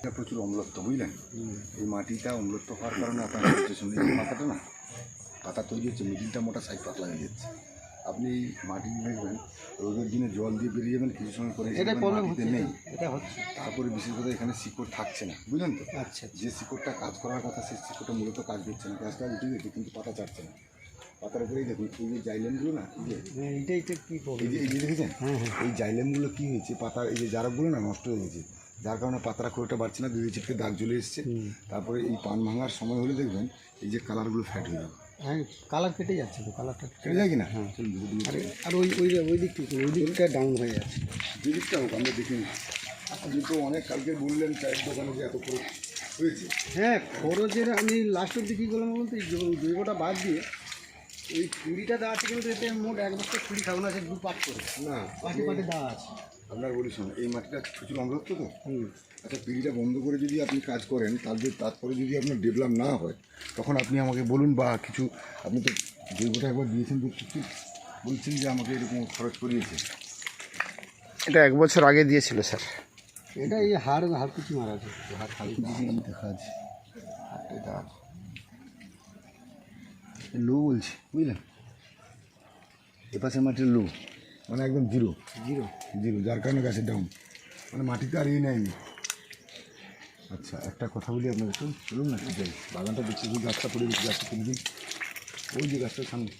এটা প্রচুর অম্লত্ব বুঝলেন? এই মাটিটা অম্লত্ব হওয়ার কারণে আপনার এই পাতাটা না পাতা তৈরি হচ্ছে মিডিলটা মোটা সাইড পাতলা হয়ে যাচ্ছে। আপনি এই মাটি দেখবেন রোদের দিনে জল দিয়ে বেরিয়ে যাবেন কিছু সময় মাটিতে নেই। এটা হচ্ছে। তারপরে বিশেষ করে এখানে শিকড় থাকছে না বুঝলেন তো? আচ্ছা যে শিকড়টা কাজ করার কথা সেই শিকড়টা মূলত কাজ করছে না গাছটা উঠে গেছে কিন্তু পাতা চাটছে না। পাতার উপরেই দেখুন এই যে জাইলেমগুলো না এই যে হ্যাঁ, এটা কি এই যে দেখেছেন? হ্যাঁ হ্যাঁ। এই জাইলেমগুলো কী হয়েছে? পাতার এই যে জারকগুলো না নষ্ট হয়ে গেছে যার কারণে পাতাটা খুব একটা বাড়ছে না দুই ছিটকে দাগ চলে এসছে। তারপরে এই পান ভাঙার সময় হলে দেখবেন এই যে কালারগুলো ফ্যাট হয়ে যাবে। হ্যাঁ কালার কেটে যাচ্ছে তো কালারটা কেটে যায় কি না হ্যাঁ আর ওই ওই ওই দিক থেকে ওই দিকটা ডাউন হয়ে যাচ্ছে। দুদিকটা হোক আমরা দেখি আপনি তো অনেক কালকে বললেন চায়ের দোকানে যে এত করে হয়েছে। হ্যাঁ খরচের আমি লাস্টের দিকে গেলাম বলতে এই জৈ- জৈবটা বাদ দিয়ে এই কুড়িটা দেওয়া আছে কিন্তু এতে মোট এক বছর কুড়ি খাব না দু পাট করে। না পাটি পাটে দেওয়া আছে। আপনার বলি শোন এই মাটিটা প্রচুর অম্লত্ব তো। হুম। আচ্ছা পিড়িটা বন্ধ করে যদি আপনি কাজ করেন তাহলে তারপরে যদি আপনার ডেভেলপ না হয় তখন আপনি আমাকে বলুন বা কিছু আপনি তো জৈবটা একবার দিয়েছেন তো কিছু। বলছেন যে আমাকে এরকম খরচ করিয়েছে। এটা এক বছর আগে দিয়েছিল স্যার। এটা এই হাড় হাড় কিছু মারা আছে হাড় খালি দেখা আছে। আছে লো বলছি বুঝলেন এপাশের মাটির লো। মানে একদম জিরো। জিরো? জিরো যার কারণে গাছের ডাউন মানে মাটিতে আর ইয়ে নেয়নি আচ্ছা একটা কথা বলি আপনাকে চলুন চলুন না ঠিক আছে বাগানটা দেখছি ওই গাছটা পড়ে গেছে গাছটা কিনে দিন ওই যে গাছটার সামনে।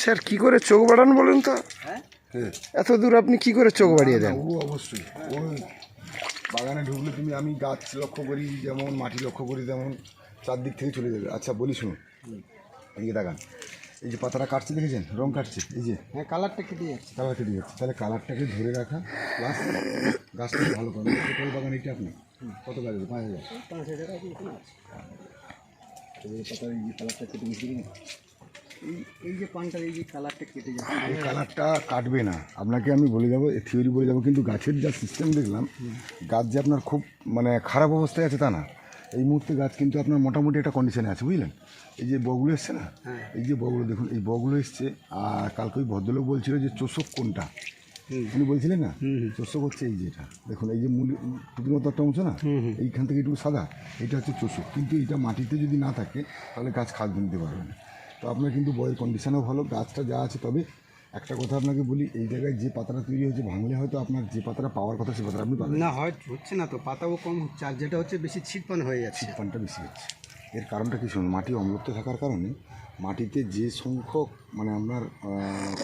স্যার কি করে চোখ বাড়ান বলুন তো? হ্যাঁ? হ্যাঁ এত দূর আপনি কি করে চোখ বাড়িয়ে দেন? ও অবশ্যই। ওই বাগানে ঢুকলে তুমি আমি গাছ লক্ষ্য করি যেমন মাটি লক্ষ্য করি তেমন। চারদিক থেকে চলে যাবে। আচ্ছা বলি শুনুন। এদিকে দেখান এই যে পাতাটা কাটছে দেখেছেন? রং কাটছে। এই যে হ্যাঁ কালারটা কেটে যাচ্ছে। কালার কেটে যাচ্ছে। তাহলে কালারটাকে ধরে রাখা প্লাস গাছটাকে ভালো করা। টোটাল বাগান এটা আপনি কত গাছ পাঁচ হাজার। পাঁচ হাজার পাতার এই কালারটা কেটে এই এই যে পানটার এই যে কালারটা কেটে যাচ্ছে। এই কালারটা কাটবে না। আপনাকে আমি বলে যাব থিওরি বলে যাব কিন্তু গাছের যা সিস্টেম দেখলাম গাছ যে আপনার খুব মানে খারাপ অবস্থায় আছে তা না। এই মুহূর্তে গাছ কিন্তু আপনার মোটামুটি একটা কন্ডিশনে আছে বুঝলেন? এই যে বগুলো এসছে না? এই যে বগুলো দেখুন এই বগুলো এসছে আর কালকে ওই ভদ্রলোক বলছিল যে চোষক কোনটা? উনি বলছিলেন না? চোষক হচ্ছে এই যেটা। দেখুন এই যে মূল টুপির একটা অংশ না? এইখান থেকে একটু সাদা এটা হচ্ছে চোষক। কিন্তু এটা মাটিতে যদি না থাকে তাহলে গাছ খাদ্য নিতে পারবে না। তো আপনার কিন্তু বয়ের কন্ডিশনও ভালো গাছটা যা আছে তবে একটা কথা আপনাকে বলি এই জায়গায় যে পাতাটা তৈরি হয়েছে ভাঙলে হয়তো আপনার যে পাতাটা পাওয়ার কথা সে পাতাটা আপনি পাবেন। না হয় হচ্ছে না তো পাতাও কম হচ্ছে আর যেটা হচ্ছে বেশি ছিটপান হয়ে যাচ্ছে। ছিটপানটা বেশি হচ্ছে। এর কারণটা কি শুনুন মাটি অম্লত্ব থাকার কারণে মাটিতে যে সংখ্যক মানে আপনার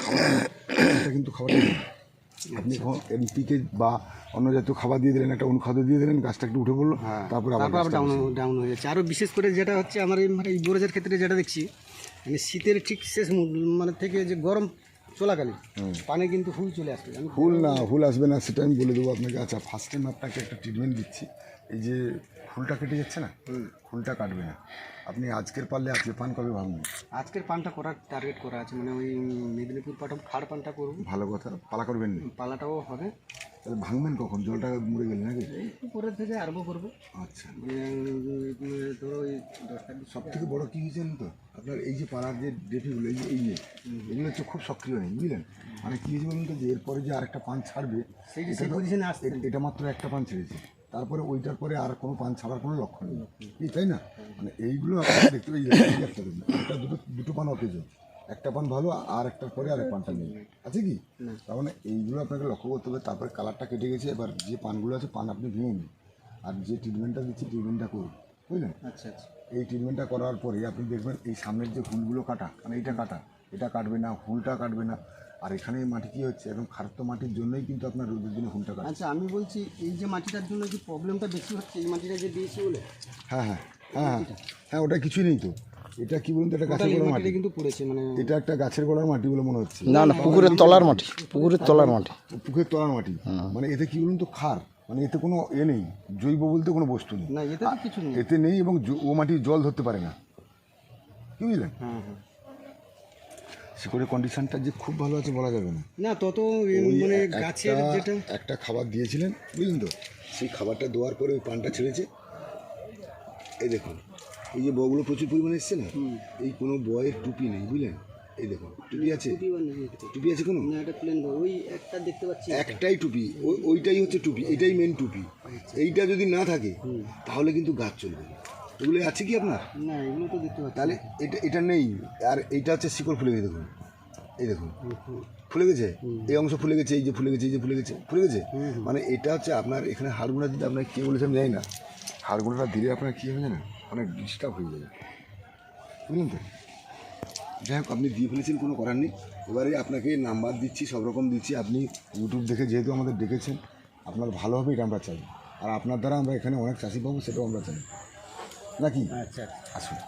খাবার কিন্তু খাবারটা আপনি এনপিকে বা অন্য জাতীয় খাবার দিয়ে দিলেন একটা অনুখাদ্য দিয়ে দিলেন গাছটা একটু উঠে পড়ল তারপরে আবার তারপর আবার ডাউন ডাউন হয়ে যাচ্ছে। আরও বিশেষ করে যেটা হচ্ছে আমার এই মানে ক্ষেত্রে যেটা দেখছি মানে শীতের ঠিক শেষ মানে থেকে যে গরম চলাকালীন। পানে কিন্তু ফুল চলে আসবে ফুল না ফুল আসবে না সেটা আমি বলে দেবো আপনাকে। আচ্ছা ফার্স্ট টাইম আপনাকে একটা ট্রিটমেন্ট দিচ্ছি। এই যে ফুলটা কেটে যাচ্ছে না? ফুলটা কাটবে না। আপনি আজকের পারলে আজকে পান কবে ভাববেন আজকের পানটা করার টার্গেট করা আছে মানে ওই মেদিনীপুর পাঠাম খাড় পানটা করব ভালো কথা পালা করবেন না? পালাটাও হবে। তাহলে ভাঙবেন কখন? জলটা মরে গেলে নাকি? উপরের থেকে আরম্ভ করব। আচ্ছা যে ধরো ওই সব থেকে বড়ো কী জানেন তো? আপনার এই যে পাড়ার যে ডেফিগুলো এই যে এই যে এগুলো হচ্ছে খুব সক্রিয় নেই বুঝলেন? মানে কী হয়েছে বলুন তো যে এরপরে যে আরেকটা পান ছাড়বে এটা পজিশনে এটা মাত্র একটা পান ছেড়েছে। তারপরে ওইটার পরে আর কোনো পান ছাড়ার কোনো লক্ষণ নেই। তাই না? মানে এইগুলো আপনারা দেখতে পাই একটা এটা দুটো দুটো পান অকেজ। একটা পান ভালো আর একটার পরে আর এক পানটা নেই। আছে কি? তার মানে এইগুলো আপনাকে লক্ষ্য করতে হবে তারপরে কালারটা কেটে গেছে এবার যে পানগুলো আছে পান আপনি ভেঙে নিন। আর যে ট্রিটমেন্টটা দিচ্ছি ট্রিটমেন্টটা করুন। বুঝলেন? আচ্ছা আচ্ছা। এই ট্রিটমেন্টটা করার পরে আপনি দেখবেন এই সামনের যে হুলগুলো কাটা মানে এইটা কাটা এটা কাটবে না হুলটা কাটবে না। আর এখানে মাটি কি হচ্ছে একদম খারাপ মাটির জন্যই কিন্তু আপনার রোদের দিনে হুলটা কাটে আচ্ছা আমি বলছি এই যে মাটিটার জন্য যে প্রবলেমটা বেশি হচ্ছে এই মাটিটা যে দিয়েছি বলে? হ্যাঁ হ্যাঁ হ্যাঁ হ্যাঁ হ্যাঁ ওটা কিছুই নেই তো। এটা কি বলুন তো এটা গাছের গোড়ার মাটি? কিন্তু পড়েছে মানে এটা একটা গাছের গোড়ার মাটি বলে মনে হচ্ছে। না না পুকুরের তলার মাটি পুকুরের তলার মাটি। পুকুরের তলার মাটি? মানে এতে কি বলুন তো খার? মানে এতে কোনো এ নেই জৈব বলতে কোনো বস্তু নেই। না এতে তো কিছু নেই। এতে নেই এবং জ- ও মাটি জল ধরতে পারে না। কি বুঝলেন? হ্যাঁ হ্যাঁ। শিকড়ের কন্ডিশনটা যে খুব ভালো আছে বলা যাবে না। না তত এ ওই মানে একটা- গাছের যেটা একটা খাবার দিয়েছিলেন বুঝলেন তো? সেই খাবারটা দেওয়ার পরে ওই পানটা ছেড়েছে। এই দেখুন এই যে বগুলো প্রচুর পরিমাণে এসছে না? এই কোনো বয়ের টুপি নেই বুঝলেন? এই দেখুন টুপি আছে? টুপি আছে কোনো? না এটা প্লেন ওই একটা দেখতে পাচ্ছি একটাই টুপি ওই ওইটাই হচ্ছে টুপি এটাই মেন টুপি। এইটা যদি না থাকে তাহলে কিন্তু গাছ চলবে এগুলো আছে কি আপনার? না এগুলো তো দেখতে পাচ্ছি তাহলে এটা এটা নেই। আর এইটা হচ্ছে শিকড় ফুলে গেছে দেখুন। এই দেখুন। ফুলে গেছে? এই অংশ ফুলে গেছে এই যে ফুলে গেছে এই যে ফুলে গেছে ফুলে গেছে? মানে এটা হচ্ছে আপনার এখানে হাড়গুড়া দিতে আপনার কে বলেছে আমি জানি না। হাড়গুড়াটা দিলে আপনার কী হবে জানেন? অনেক ডিস্টার্ব হয়ে যাবে বুঝলেন তো? যাই হোক আপনি দিয়ে ফেলেছেন কোনো করার নেই। এবারে আপনাকে নাম্বার দিচ্ছি সব রকম দিচ্ছি। আপনি ইউটিউব দেখে যেহেতু আমাদের ডেকেছেন আপনার ভালোভাবে হবে এটা আমরা চাই। আর আপনার দ্বারা আমরা এখানে অনেক চাষি পাবো সেটাও আমরা চাই। নাকি? আচ্ছা। আসুন।